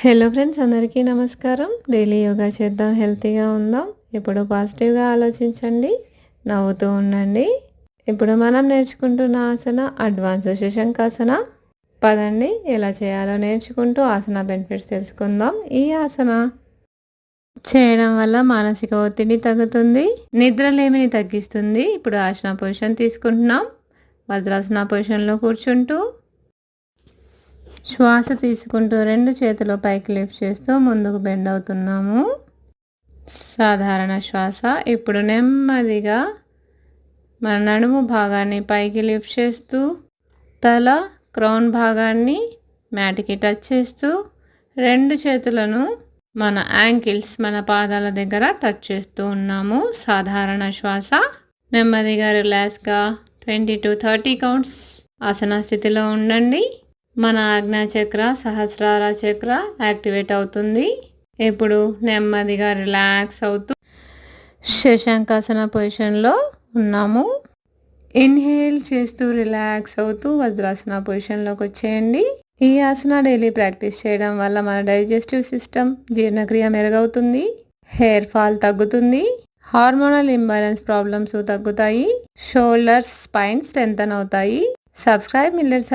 Hello friends అందరికీ నమస్కారం. Daily yoga చేద్దాం హెల్తీగా ఉందాం. ఇప్పుడు పాజిటివ్గా ఆలోచించండి నవ్వుతూ ఉండండి. ఇప్పుడు మనం నేర్చుకుంటున్న ఆసన అడ్వాన్స్ శశంకాసన పదండి ఎలా చేయాలో నేర్చుకుంటూ ఆసన బెనిఫిట్స్ తెలుసుకుందాం. ఈ ఆసన చేయడం వల్ల మానసిక ఒత్తిడి తగ్గుతుంది నిద్రలేమిని తగ్గిస్తుంది. ఇప్పుడు ఆసన పొజిషన్ తీసుకుంటున్నాం. వజ్రాసన పొజిషన్లో కూర్చుంటూ శ్వాస తీసుకుంటూ రెండు చేతులు పైకి లిఫ్ట్ చేస్తూ ముందుకు బెండ్ అవుతున్నాము. సాధారణ శ్వాస. ఇప్పుడు నెమ్మదిగా మన నడుము భాగాన్ని పైకి లిఫ్ట్ చేస్తూ తల క్రౌన్ భాగాన్ని మ్యాట్కి టచ్ చేస్తూ రెండు చేతులను మన యాంకిల్స్ మన పాదాల దగ్గర టచ్ చేస్తూ ఉన్నాము. సాధారణ శ్వాస. నెమ్మదిగా రిలాక్స్గా ట్వంటీ టు థర్టీ కౌంట్స్ ఆసన స్థితిలో ఉండండి. మన ఆజ్ఞా చక్ర సహస్రార చక్ర యాక్టివేట్ అవుతుంది. ఇప్పుడు నెమ్మదిగా రిలాక్స్ అవుతూ శశాంకాసన పొజిషన్లో ఉన్నాము. ఇన్హేల్ చేస్తూ రిలాక్స్ అవుతూ వజ్రాసన పొజిషన్లోకి వచ్చేయండి. ఈ ఆసన డైలీ ప్రాక్టీస్ చేయడం వల్ల మన డైజెస్టివ్ సిస్టమ్ జీర్ణక్రియ మెరుగవుతుంది. హెయిర్ ఫాల్ తగ్గుతుంది. హార్మోనల్ ఇంబ్యాలెన్స్ ప్రాబ్లమ్స్ తగ్గుతాయి. షోల్డర్స్ స్పైన్ స్ట్రెంగ్తన్ అవుతాయి. Subscribe millets